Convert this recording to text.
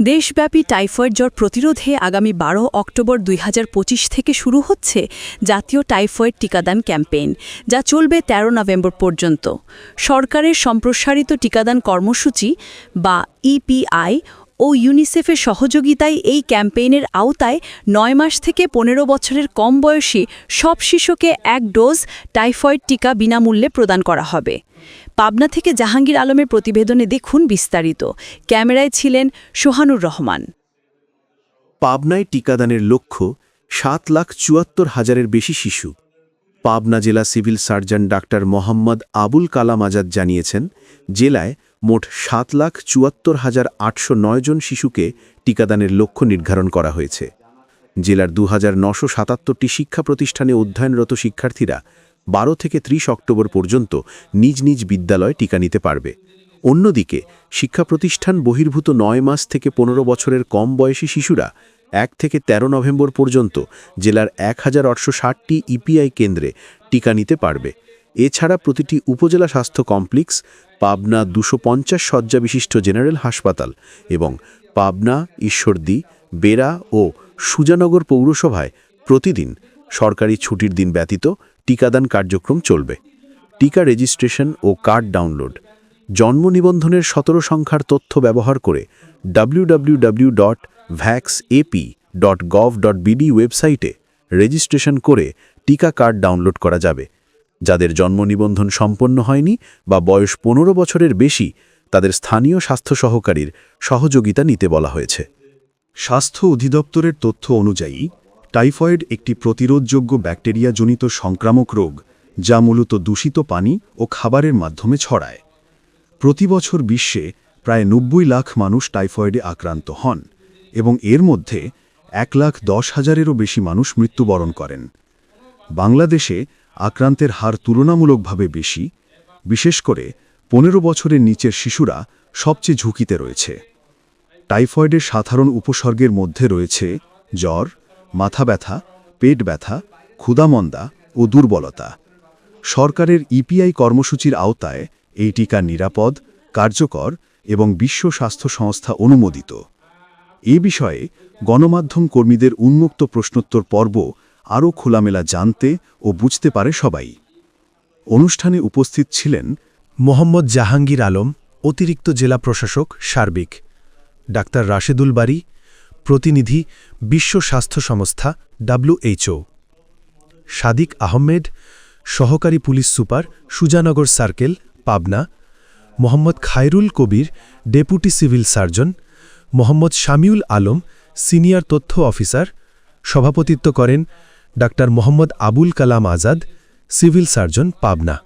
দেশব্যাপী টাইফয়েড জ্বর প্রতিরোধে আগামী বারো অক্টোবর দুই হাজার পঁচিশ থেকে শুরু হচ্ছে জাতীয় টাইফয়েড টিকাদান ক্যাম্পেইন, যা চলবে ১৩ নভেম্বর পর্যন্ত। সরকারের সম্প্রসারিত টিকাদান কর্মসূচি বা ইপিআই ও ইউনিসেফের সহযোগিতায় এই ক্যাম্পেইনের আওতায় নয় মাস থেকে পনেরো বছরের কম বয়সী সব শিশুকে এক ডোজ টাইফয়েড টিকা বিনামূল্যে প্রদান করা হবে। পাবনা থেকে জাহাঙ্গীর আলমের প্রতিবেদনে দেখুন বিস্তারিত। ক্যামেরায় ছিলেন সোহানুর রহমান। পাবনায় টিকাদানের লক্ষ্য সাত লাখ চুয়াত্তর হাজারের বেশি শিশু। পাবনা জেলা civil surgeon doctor Mohammad Abul Kalam Azad জানিয়েছেন, জেলায় মোট সাত লাখ চুয়াত্তর হাজার আটশো জন শিশুকে টিকাদানের লক্ষ্য নির্ধারণ করা হয়েছে। জেলার দু হাজার নশো সাতাত্তরটি শিক্ষা প্রতিষ্ঠানে অধ্যয়নরত শিক্ষার্থীরা বারো থেকে ত্রিশ অক্টোবর পর্যন্ত নিজ নিজ বিদ্যালয় টিকা নিতে পারবে। অন্যদিকে, শিক্ষা প্রতিষ্ঠান বহির্ভূত নয় মাস থেকে পনেরো বছরের কম বয়সী শিশুরা এক থেকে ১৩ নভেম্বর পর্যন্ত জেলার এক হাজার ইপিআই কেন্দ্রে টিকা নিতে পারবে। এছাড়া প্রতিটি উপজেলা স্বাস্থ্য কমপ্লেক্স, পাবনা দুশো পঞ্চাশ শয্যা বিশিষ্ট জেনারেল হাসপাতাল এবং পাবনা, ঈশ্বরদী, বেড়া ও সুজানগর পৌরসভায় প্রতিদিন সরকারি ছুটির দিন ব্যতীত টিকাদান কার্যক্রম চলবে। টিকা রেজিস্ট্রেশন ও কার্ড ডাউনলোড। জন্ম নিবন্ধনের সতেরো সংখ্যার তথ্য ব্যবহার করে www.vaxap.gov.bd dot vax AP dot gov dot BD ওয়েবসাইটে রেজিস্ট্রেশন করে টিকা কার্ড ডাউনলোড করা যাবে। যাদের জন্ম নিবন্ধন সম্পন্ন হয়নি বা বয়স পনেরো বছরের বেশি, তাদের স্থানীয় স্বাস্থ্য সহকারীর সহযোগিতা নিতে বলা হয়েছে। স্বাস্থ্য অধিদপ্তরের তথ্য অনুযায়ী, টাইফয়েড একটি প্রতিরোধযোগ্য ব্যাকটেরিয়াজনিত সংক্রামক রোগ, যা মূলত দূষিত পানি ও খাবারের মাধ্যমে ছড়ায়। প্রতি বছর বিশ্বে প্রায় নব্বই লাখ মানুষ টাইফয়েডে আক্রান্ত হন এবং এর মধ্যে এক লাখ দশ হাজারেরও বেশি মানুষ মৃত্যুবরণ করেন। বাংলাদেশে আক্রান্তের হার তুলনামূলকভাবে বেশি, বিশেষ করে পনেরো বছরের নিচের শিশুরা সবচেয়ে ঝুঁকিতে রয়েছে। টাইফয়েডের সাধারণ উপসর্গের মধ্যে রয়েছে জ্বর, মাথা ব্যথা, পেট ব্যথা ক্ষুদামন্দা ও দুর্বলতা। সরকারের ইপিআই কর্মসূচির আওতায় এই টিকা নিরাপদ, কার্যকর এবং বিশ্ব স্বাস্থ্য সংস্থা অনুমোদিত। এ বিষয়ে গণমাধ্যম কর্মীদের উন্মুক্ত প্রশ্নোত্তর পর্ব আরও খোলামেলা জানতে ও বুঝতে পারে সবাই। অনুষ্ঠানে উপস্থিত ছিলেন মোহাম্মদ জাহাঙ্গীর আলম, অতিরিক্ত জেলা প্রশাসক সার্বিক, ডাক্তার রাশেদুল বারি, প্রতিনিধি বিশ্ব স্বাস্থ্য সংস্থা ডাব্লিউএইচও সাদিক আহমেদ, সহকারী police super Sujanagar circle, Pabna, Mohammad Khairul Kabir, deputy civil surgeon, Mohammad Shamiul Alam, senior তথ্য অফিসার, সভাপতিত্ব করেন doctor Mohammad Abul Kalam Azad civil surgeon Pabna.